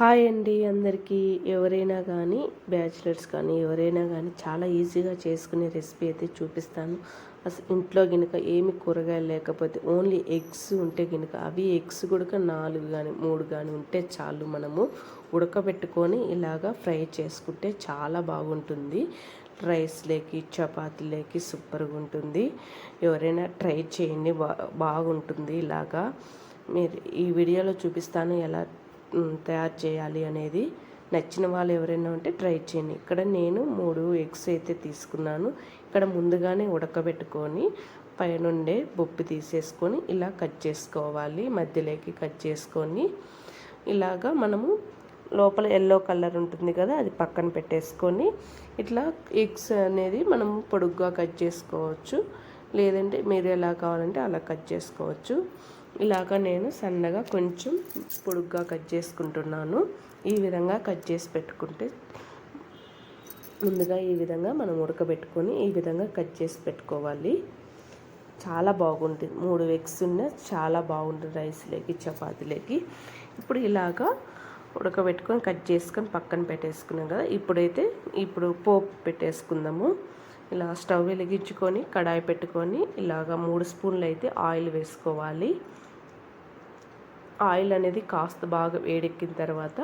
Hi అండి అందరికీ. ఎవరైనా కానీ బ్యాచిలర్స్ కానీ ఎవరైనా కానీ చాలా ఈజీగా చేసుకునే రెసిపీ అయితే చూపిస్తాను. అసలు ఇంట్లో గినక ఏమి కూరగాయలు లేకపోతే ఓన్లీ ఎగ్స్ ఉంటే గినక అవి ఎగ్స్ కూడా నాలుగు కానీ మూడు కానీ ఉంటే చాలు మనము ఉడకబెట్టుకొని ఇలాగా ఫ్రై చేసుకుంటే చాలా బాగుంటుంది. రైస్లోకి చపాతీలోకి సూపర్గా ఉంటుంది. ఎవరైనా ట్రై చేయండి బా బాగుంటుంది ఇలాగా. మీరు ఈ వీడియోలో చూపిస్తాను ఎలా తయారు చేయాలి అనేది నచ్చిన వాళ్ళు ఎవరైనా ఉంటే ట్రై చేయండి. ఇక్కడ నేను మూడు ఎగ్స్ అయితే తీసుకున్నాను. ఇక్కడ ముందుగానే ఉడకబెట్టుకొని పైనుండే బొప్పి తీసేసుకొని ఇలా కట్ చేసుకోవాలి. మధ్యలోకి కట్ చేసుకొని ఇలాగా మనము లోపల ఎల్లో కలర్ ఉంటుంది కదా అది పక్కన పెట్టేసుకొని ఇట్లా ఎగ్స్ అనేది మనం పొడుగ్గా కట్ చేసుకోవచ్చు. లేదంటే మీరు ఎలా కావాలంటే అలా కట్ చేసుకోవచ్చు. ఇలాగ నేను సన్నగా కొంచెం పొడుగ్గా కట్ చేసుకుంటున్నాను. ఈ విధంగా కట్ చేసి పెట్టుకుంటే ముందుగా ఈ విధంగా మనం ఉడకబెట్టుకొని ఈ విధంగా కట్ చేసి పెట్టుకోవాలి. చాలా బాగుంటుంది. మూడు ఎగ్స్ ఉన్న చాలా బాగుంటుంది రైస్లోకి చపాతీలోకి ఇప్పుడు ఇలాగా ఉడకబెట్టుకొని కట్ చేసుకొని పక్కన పెట్టేసుకున్నాం కదా. ఇప్పుడైతే ఇప్పుడు పోపు పెట్టేసుకుందాము. ఇలా స్టవ్ వెలిగించుకొని కడాయి పెట్టుకొని ఇలాగ మూడు స్పూన్లు అయితే ఆయిల్ వేసుకోవాలి. ఆయిల్ అనేది కాస్త బాగా వేడెక్కిన తర్వాత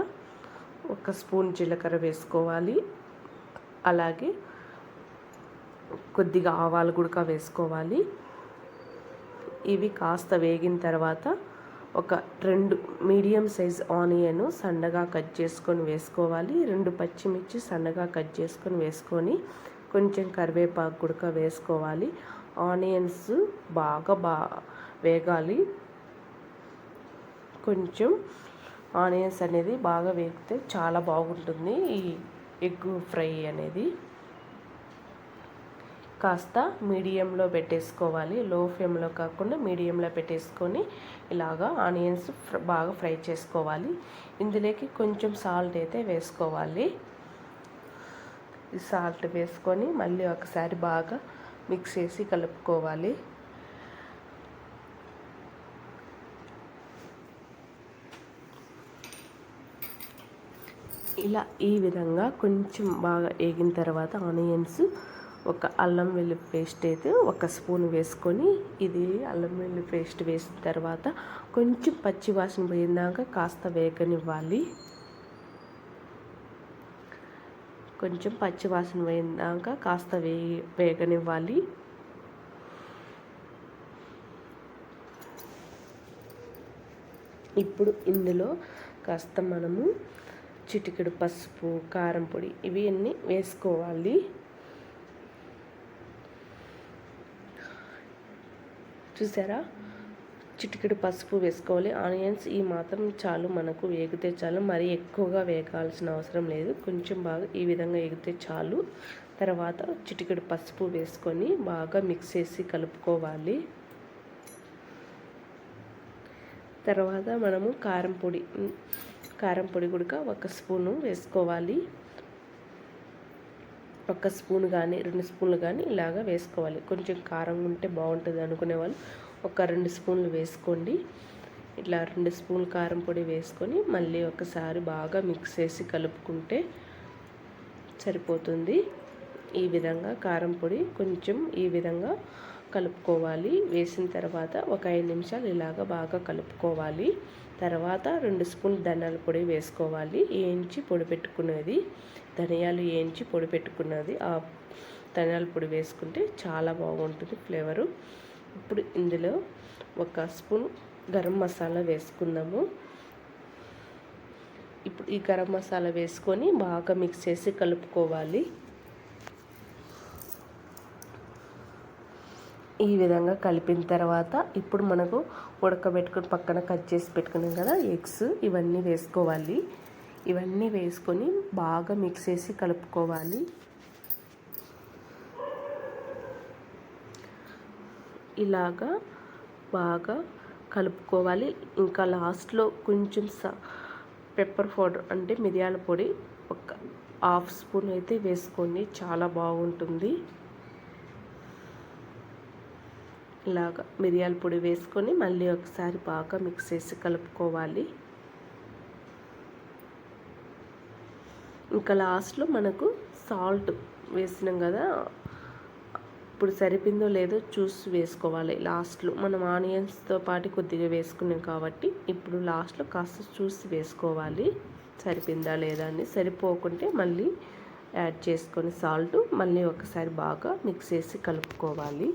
ఒక స్పూన్ జీలకర్ర వేసుకోవాలి. అలాగే కొద్దిగా ఆవాలు గుడక వేసుకోవాలి. ఇవి కాస్త వేగిన తర్వాత ఒక రెండు మీడియం సైజ్ ఆనియన్ సన్నగా కట్ చేసుకొని వేసుకోవాలి. రెండు పచ్చిమిర్చి సన్నగా కట్ చేసుకొని వేసుకొని కొంచెం కరివేపాకు గుడక వేసుకోవాలి. ఆనియన్స్ బాగా బా వేగాలి. కొంచెం ఆనియన్స్ అనేది బాగా వేగితే చాలా బాగుంటుంది. ఈ ఎగ్ ఫ్రై అనేది కాస్త మీడియంలో పెట్టేసుకోవాలి. లో ఫ్లేమ్లో కాకుండా మీడియంలో పెట్టేసుకొని ఇలాగా ఆనియన్స్ బాగా ఫ్రై చేసుకోవాలి. ఇందులోకి కొంచెం సాల్ట్ అయితే వేసుకోవాలి. ఈ సాల్ట్ వేసుకొని మళ్ళీ ఒకసారి బాగా మిక్స్ చేసి కలుపుకోవాలి. ఇలా ఈ విధంగా కొంచెం బాగా వేగిన తర్వాత ఆనియన్స్ ఒక అల్లం వెల్లి పేస్ట్ అయితే ఒక స్పూన్ వేసుకొని ఇది అల్లం వెల్లి పేస్ట్ వేసిన తర్వాత కొంచెం పచ్చి వాసన పోయినాక కాస్త వేగనివ్వాలి. కొంచెం పచ్చి వాసన పోయిందాక కాస్త వే వేగనివ్వాలి. ఇప్పుడు ఇందులో కాస్త మనము చిటికెడు పసుపు కారం పొడి ఇవి అన్నీ వేసుకోవాలి. చూసారా? చిటికెడు పసుపు వేసుకోవాలి. ఆనియన్స్ ఈ మాత్రం చాలు మనకు వేగితే చాలు. మరీ ఎక్కువగా వేగాల్సిన అవసరం లేదు. కొంచెం బాగా ఈ విధంగా వేగితే చాలు. తర్వాత చిటికెడు పసుపు వేసుకొని బాగా మిక్స్ చేసి కలుపుకోవాలి. తర్వాత మనము కారం పొడి కారం పొడి కూడా ఒక స్పూను వేసుకోవాలి. ఒక స్పూన్ కానీ రెండు స్పూన్లు కానీ ఇలాగా వేసుకోవాలి. కొంచెం కారం ఉంటే బాగుంటుంది అనుకునే వాళ్ళు ఒక రెండు స్పూన్లు వేసుకోండి. ఇట్లా రెండు స్పూన్లు కారం పొడి వేసుకొని మళ్ళీ ఒకసారి బాగా మిక్స్ చేసి కలుపుకుంటే సరిపోతుంది. ఈ విధంగా కారం పొడి కొంచెం ఈ విధంగా కలుపుకోవాలి. వేసిన తర్వాత ఒక ఐదు నిమిషాలు ఇలాగ బాగా కలుపుకోవాలి. తర్వాత రెండు స్పూన్ ధనియాల పొడి వేసుకోవాలి. వేయించి పొడి పెట్టుకున్నది. ధనియాలు వేయించి పొడి పెట్టుకున్నది. ఆ ధనియాల పొడి వేసుకుంటే చాలా బాగుంటుంది ఫ్లేవరు. ఇప్పుడు ఇందులో ఒక స్పూన్ గరం మసాలా వేసుకున్నాము ఇప్పుడు ఈ గరం మసాలా వేసుకొని బాగా మిక్స్ చేసి కలుపుకోవాలి. ఈ విధంగా కలిపిన తర్వాత ఇప్పుడు మనకు ఉడకబెట్టుకుని పక్కన కట్ చేసి పెట్టుకున్నాం కదా ఎగ్స్ ఇవన్నీ వేసుకోవాలి. ఇవన్నీ వేసుకొని బాగా మిక్స్ చేసి కలుపుకోవాలి. ఇలాగా బాగా కలుపుకోవాలి. ఇంకా లాస్ట్లో కొంచెం సా పెప్పర్ పౌడర్ అంటే మిరియాల పొడి ఒక హాఫ్ స్పూన్ అయితే వేసుకోండి చాలా బాగుంటుంది. ఇలాగ మిరియాల పొడి వేసుకొని మళ్ళీ ఒకసారి బాగా మిక్స్ చేసి కలుపుకోవాలి. ఇంకా లాస్ట్లో మనకు సాల్ట్ వేసినాం కదా ఇప్పుడు సరిపోయిందో లేదో చూసి వేసుకోవాలి. లాస్ట్లో మనం ఆనియన్స్తో పాటు కొద్దిగా వేసుకున్నాం కాబట్టి ఇప్పుడు లాస్ట్లో కాస్త చూసి వేసుకోవాలి. సరిపోయిందా లేదా అని. సరిపోకుంటే మళ్ళీ యాడ్ చేసుకొని సాల్ట్ మళ్ళీ ఒకసారి బాగా మిక్స్ చేసి కలుపుకోవాలి.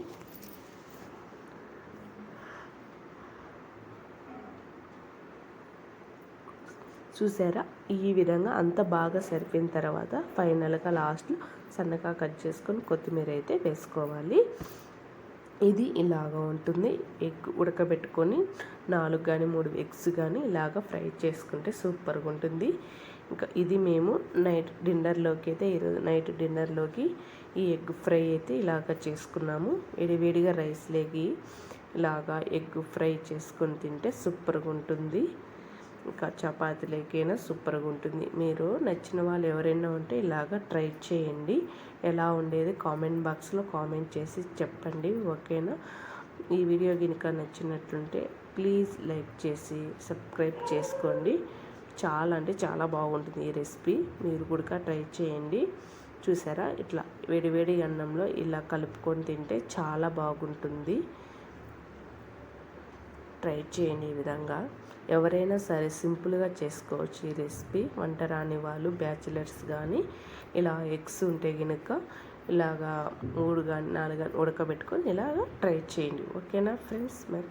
చూసారా? ఈ విధంగా అంత బాగా సరిపోయిన తర్వాత ఫైనల్గా లాస్ట్లో సన్నగా కట్ చేసుకొని కొత్తిమీర అయితే వేసుకోవాలి. ఇది ఇలాగ ఉంటుంది. ఎగ్ ఉడకబెట్టుకొని నాలుగు కానీ మూడు ఎగ్స్ కానీ ఇలాగ ఫ్రై చేసుకుంటే సూపర్గా ఉంటుంది. ఇంకా ఇది మేము నైట్ డిన్నర్లోకి అయితే ఈరోజు నైట్ డిన్నర్లోకి ఈ ఎగ్ ఫ్రై అయితే ఇలాగ చేసుకున్నాము. వేడివేడిగా లేగి ఇలాగా ఎగ్ ఫ్రై చేసుకొని తింటే సూపర్గా ఉంటుంది. ఇంకా చపాతీలకైనా సూపర్గా ఉంటుంది. మీరు నచ్చిన వాళ్ళు ఎవరైనా ఉంటే ఇలాగ ట్రై చేయండి. ఎలా ఉండేది కామెంట్ బాక్స్లో కామెంట్ చేసి చెప్పండి. ఓకేనా? ఈ వీడియో కనుక నచ్చినట్లుంటే ప్లీజ్ లైక్ చేసి సబ్స్క్రైబ్ చేసుకోండి. చాలా అంటే చాలా బాగుంటుంది ఈ రెసిపీ. మీరు కూడా ట్రై చేయండి. చూసారా? ఇట్లా వేడివేడి అన్నంలో ఇలా కలుపుకొని తింటే చాలా బాగుంటుంది. ట్రై చేయండి ఈ విధంగా ఎవరైనా సరే సింపుల్గా చేసుకోవచ్చు ఈ రెసిపీ. వంట రాని వాళ్ళు బ్యాచిలర్స్ కానీ ఇలా ఎగ్స్ ఉంటే కనుక ఇలాగా మూడు కానీ నాలుగు కానీ ఉడకబెట్టుకొని ఇలాగ ట్రై చేయండి. ఓకేనా ఫ్రెండ్స్? మరి